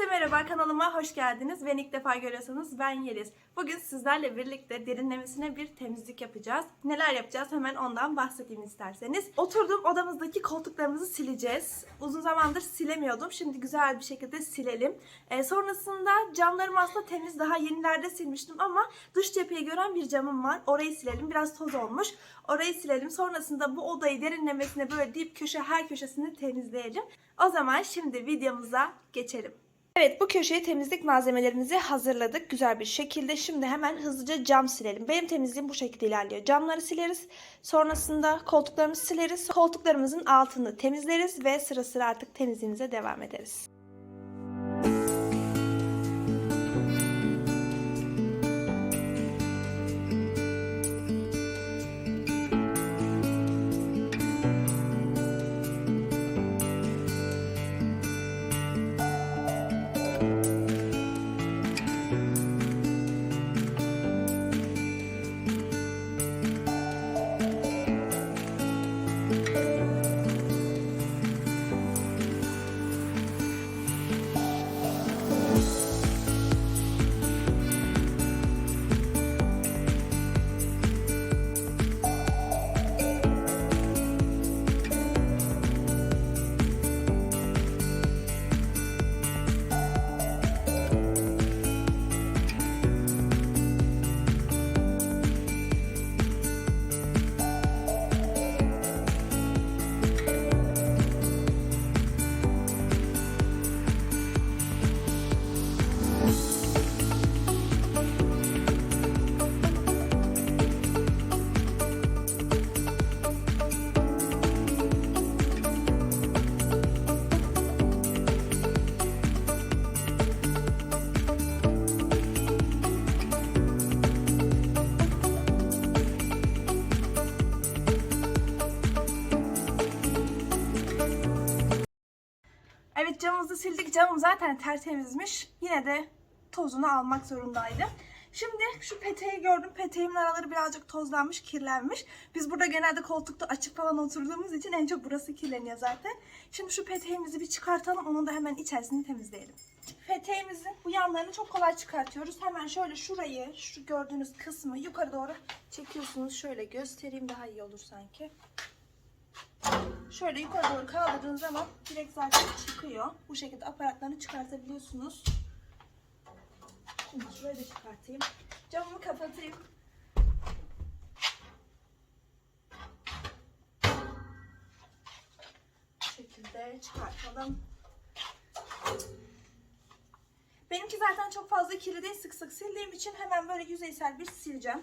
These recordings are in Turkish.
Herkese merhaba kanalıma hoş geldiniz. Beni ilk defa görüyorsanız ben Yeliz. Bugün sizlerle birlikte derinlemesine bir temizlik yapacağız. Neler yapacağız hemen ondan bahsedeyim isterseniz. Oturduğum odamızdaki koltuklarımızı sileceğiz. Uzun zamandır silemiyordum. Şimdi güzel bir şekilde silelim. Ee, sonrasında camlarım aslında temiz daha yenilerde silmiştim ama dış cepheyi gören bir camım var. Orayı silelim. Biraz toz olmuş. Orayı silelim. Sonrasında bu odayı derinlemesine böyle dip köşe her köşesini temizleyelim. O zaman şimdi videomuza geçelim. Evet bu köşeye temizlik malzemelerimizi hazırladık güzel bir şekilde. Şimdi hemen hızlıca cam silelim. Benim temizliğim bu şekilde ilerliyor. Camları sileriz. Sonrasında koltuklarımızı sileriz. Koltuklarımızın altını temizleriz ve sıra sıra artık temizliğimize devam ederiz. Camım zaten tertemizmiş. Yine de tozunu almak zorundaydım. Şimdi şu peteği gördüm. Peteğimin araları birazcık tozlanmış, kirlenmiş. Biz burada genelde koltukta açık falan oturduğumuz için en çok burası kirleniyor zaten. Şimdi şu peteğimizi bir çıkartalım. Onun da hemen içerisini temizleyelim. Peteğimizin bu yanlarını çok kolay çıkartıyoruz. Hemen şöyle şurayı, şu gördüğünüz kısmı yukarı doğru çekiyorsunuz. Şöyle göstereyim daha iyi olur sanki. Şöyle yukarı doğru kaldırdığınız zaman direkt zaten çıkıyor. Bu şekilde aparatlarını çıkartabiliyorsunuz. Şimdi şurayı da çıkartayım. Camımı kapatayım. Şekilde çıkartalım. Benimki zaten çok fazla kirli değil. Sık sık sildiğim için hemen böyle yüzeysel bir sileceğim.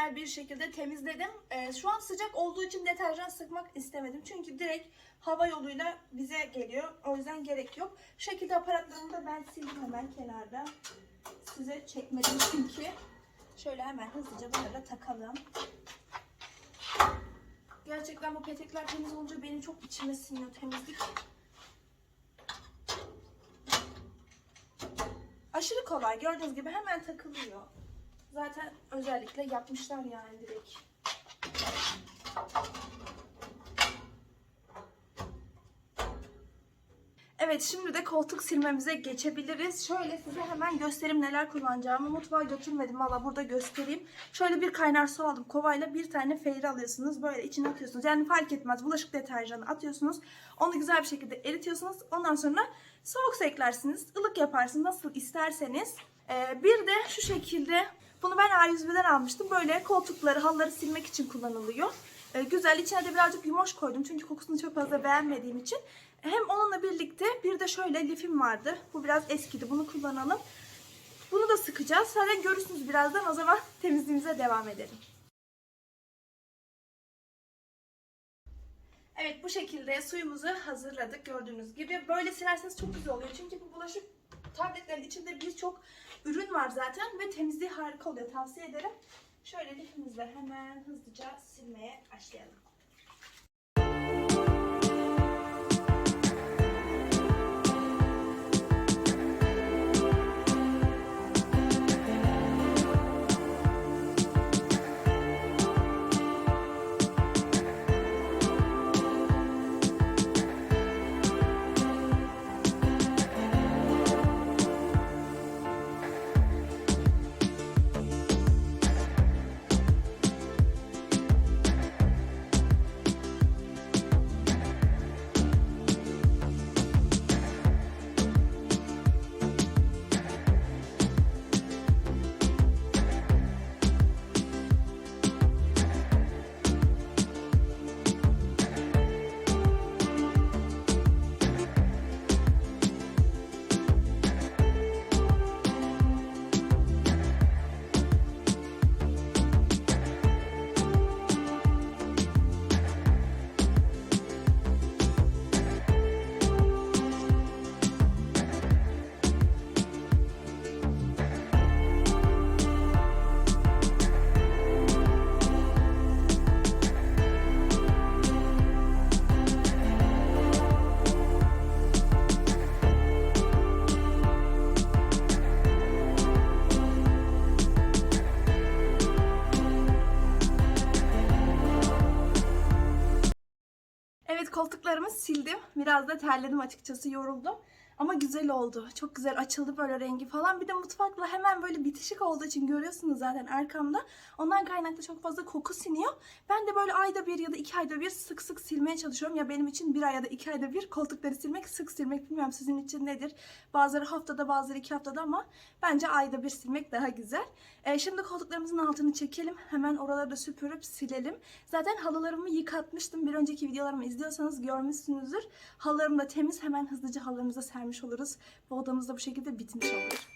Güzel bir şekilde temizledim. Ee, şu an sıcak olduğu için deterjan sıkmak istemedim. Çünkü direkt hava yoluyla bize geliyor. O yüzden gerek yok. Şekilde aparatlarını da ben sildim hemen kenarda. Size çekmedim çünkü. Şöyle hemen hızlıca bunları takalım. Gerçekten bu petekler temiz olunca benim çok içime siniyor temizlik. Aşırı kolay. Gördüğünüz gibi hemen takılıyor. Zaten özellikle yapmışlar yani direkt. Evet şimdi de koltuk silmemize geçebiliriz. Şöyle size hemen göstereyim neler kullanacağımı. Mutfağa götürmedim valla burada göstereyim. Şöyle bir kaynar su aldım. Kovayla bir tane feyri alıyorsunuz. Böyle içine atıyorsunuz. Yani fark etmez. Bulaşık deterjanı atıyorsunuz. Onu güzel bir şekilde eritiyorsunuz. Ondan sonra soğuk eklersiniz. ılık yaparsınız nasıl isterseniz. Ee, bir de şu şekilde bunu ben A101'den almıştım. Böyle koltukları, halıları silmek için kullanılıyor. Ee, güzel. İçine de birazcık yumoş koydum. Çünkü kokusunu çok fazla beğenmediğim için. Hem onunla birlikte bir de şöyle lifim vardı. Bu biraz eskidi. Bunu kullanalım. Bunu da sıkacağız. Zaten görürsünüz birazdan. O zaman temizliğimize devam edelim. Evet bu şekilde suyumuzu hazırladık gördüğünüz gibi. Böyle silerseniz çok güzel oluyor. Çünkü bu bulaşık tabletlerin içinde birçok ürün var zaten ve temizliği harika oluyor. Tavsiye ederim. Şöyle lifimizle hemen hızlıca silmeye başlayalım. Sildim. Biraz da terledim açıkçası yoruldum. Ama güzel oldu. Çok güzel açıldı böyle rengi falan. Bir de mutfakla hemen böyle bitişik olduğu için görüyorsunuz zaten arkamda. Ondan kaynaklı çok fazla koku siniyor. Ben de böyle ayda bir ya da iki ayda bir sık sık silmeye çalışıyorum. Ya benim için bir ay ya da iki ayda bir koltukları silmek, sık silmek bilmiyorum sizin için nedir. Bazıları haftada bazıları iki haftada ama bence ayda bir silmek daha güzel. Ee, şimdi koltuklarımızın altını çekelim. Hemen oraları da süpürüp silelim. Zaten halılarımı yıkatmıştım. Bir önceki videolarımı izliyorsanız görmüşsünüzdür. Halılarım da temiz. Hemen hızlıca halılarımıza sermiş oluruz. Bu odamız da bu şekilde bitmiş olur.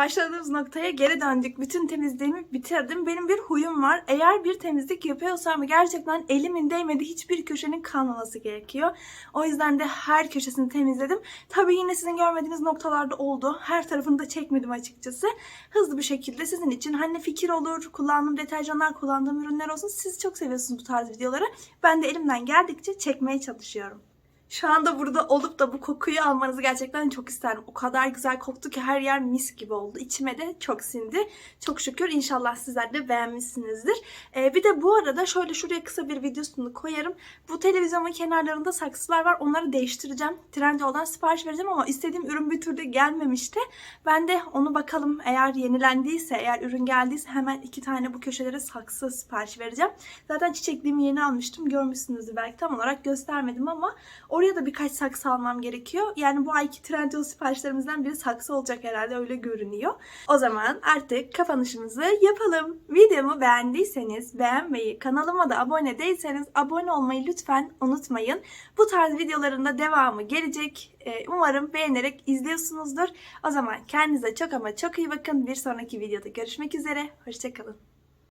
Başladığımız noktaya geri döndük. Bütün temizliğimi bitirdim. Benim bir huyum var. Eğer bir temizlik yapıyorsam gerçekten elimin değmediği hiçbir köşenin kalmaması gerekiyor. O yüzden de her köşesini temizledim. Tabii yine sizin görmediğiniz noktalarda oldu. Her tarafını da çekmedim açıkçası. Hızlı bir şekilde sizin için hani fikir olur, kullandığım deterjanlar, kullandığım ürünler olsun. Siz çok seviyorsunuz bu tarz videoları. Ben de elimden geldikçe çekmeye çalışıyorum. Şu anda burada olup da bu kokuyu almanızı gerçekten çok isterim. O kadar güzel koktu ki her yer mis gibi oldu. İçime de çok sindi. Çok şükür inşallah sizler de beğenmişsinizdir. Ee, bir de bu arada şöyle şuraya kısa bir videosunu koyarım. Bu televizyonun kenarlarında saksılar var. Onları değiştireceğim. Trendyol'dan sipariş vereceğim ama istediğim ürün bir türlü gelmemişti. Ben de onu bakalım eğer yenilendiyse, eğer ürün geldiyse hemen iki tane bu köşelere saksı sipariş vereceğim. Zaten çiçekliğimi yeni almıştım. Görmüşsünüzdür belki tam olarak göstermedim ama oraya da birkaç saksı almam gerekiyor. Yani bu ayki Trendyol siparişlerimizden biri saksı olacak herhalde öyle görünüyor. O zaman artık kapanışımızı yapalım. Videomu beğendiyseniz beğenmeyi, kanalıma da abone değilseniz abone olmayı lütfen unutmayın. Bu tarz videoların da devamı gelecek. Ee, Umarım beğenerek izliyorsunuzdur. O zaman kendinize çok ama çok iyi bakın. Bir sonraki videoda görüşmek üzere. Hoşçakalın.